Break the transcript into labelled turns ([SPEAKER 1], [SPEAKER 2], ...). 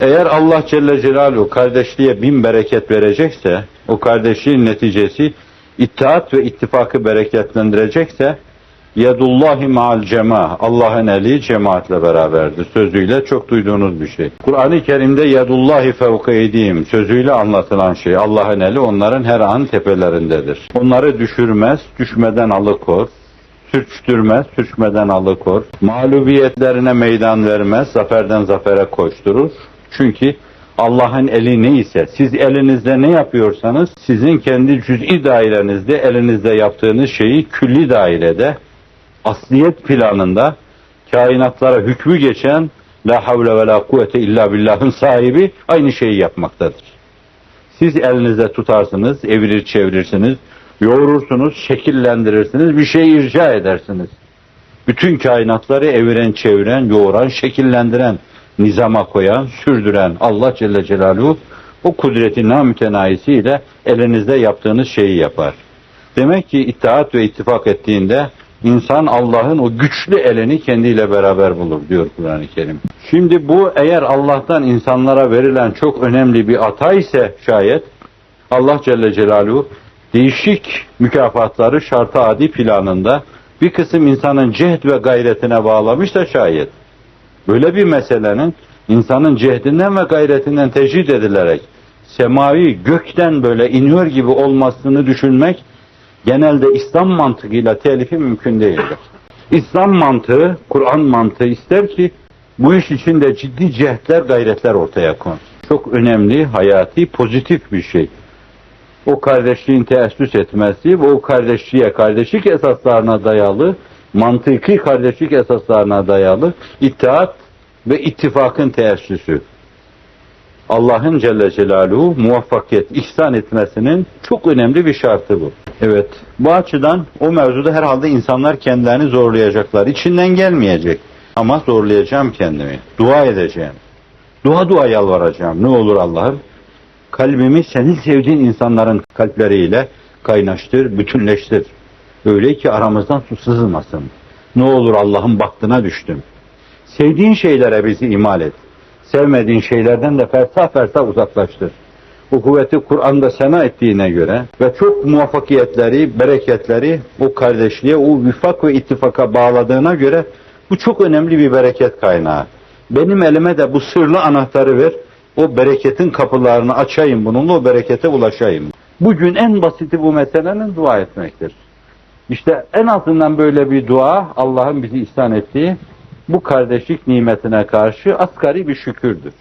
[SPEAKER 1] Eğer Allah Celle Celaluhu kardeşliğe bin bereket verecekse, o kardeşliğin neticesi itaat ve ittifakı bereketlendirecekse, Yedullahi ma'al cema. Allah'ın eli cemaatle beraberdir. Sözüyle çok duyduğunuz bir şey. Kur'an-ı Kerim'de Yedullahi fevka eydihim sözüyle anlatılan şey. Allah'ın eli onların her an tepelerindedir. Onları düşürmez, düşmeden alıkor. Sürçtürmez, sürçmeden alıkor. Mağlubiyetlerine meydan vermez, zaferden zafere koşturur. Çünkü Allah'ın eli neyse, siz elinizde ne yapıyorsanız, sizin kendi cüz'i dairenizde elinizde yaptığınız şeyi külli dairede, asliyet planında, kainatlara hükmü geçen La havle ve la kuvvete illa billah'ın sahibi aynı şeyi yapmaktadır. Siz elinizde tutarsınız, evirir çevirirsiniz, yoğurursunuz, şekillendirirsiniz, bir şey irca edersiniz. Bütün kainatları eviren, çeviren, yoğuran, şekillendiren, nizama koyan, sürdüren Allah Celle Celaluhu o kudreti namütenayisiyle elinizde yaptığınız şeyi yapar. Demek ki itaat ve ittifak ettiğinde insan Allah'ın o güçlü elini kendiyle beraber bulur diyor Kur'an-ı Kerim. Şimdi bu eğer Allah'tan insanlara verilen çok önemli bir ata ise şayet Allah Celle Celaluhu değişik mükafatları şartı adi planında bir kısım insanın cehd ve gayretine bağlamış da şayet böyle bir meselenin insanın cehdinden ve gayretinden tecrid edilerek semavi gökten böyle iniyor gibi olmasını düşünmek genelde İslam mantığıyla telifi mümkün değildir. İslam mantığı, Kur'an mantığı ister ki bu iş için de ciddi cehdler, gayretler ortaya konsun. Çok önemli, hayati, pozitif bir şey. O kardeşliğin teessüs etmesi o kardeşliğe, kardeşlik esaslarına dayalı, mantıki kardeşlik esaslarına dayalı itaat ve ittifakın teessüsü. Allah'ın Celle Celaluhu muvaffakiyet ihsan etmesinin çok önemli bir şartı bu. Evet, bu açıdan o mevzuda herhalde insanlar kendilerini zorlayacaklar. İçinden gelmeyecek. Ama zorlayacağım kendimi. Dua edeceğim. Dua dua yalvaracağım. Ne olur Allah'ım? Kalbimi senin sevdiğin insanların kalpleriyle kaynaştır, bütünleştir. Öyle ki aramızdan su sızmasın. Ne olur Allah'ın baktığına düştüm. Sevdiğin şeylere bizi imal et. Sevmediğin şeylerden de fersa fersa uzaklaştır. Bu kuvveti Kur'an'da sena ettiğine göre ve çok muvaffakiyetleri, bereketleri o kardeşliğe, o vifak ve ittifaka bağladığına göre bu çok önemli bir bereket kaynağı. Benim elime de bu sırlı anahtarı ver, o bereketin kapılarını açayım bununla o berekete ulaşayım. Bugün en basiti bu meselenin dua etmektir. İşte en azından böyle bir dua Allah'ın bizi ihsan ettiği bu kardeşlik nimetine karşı asgari bir şükürdür.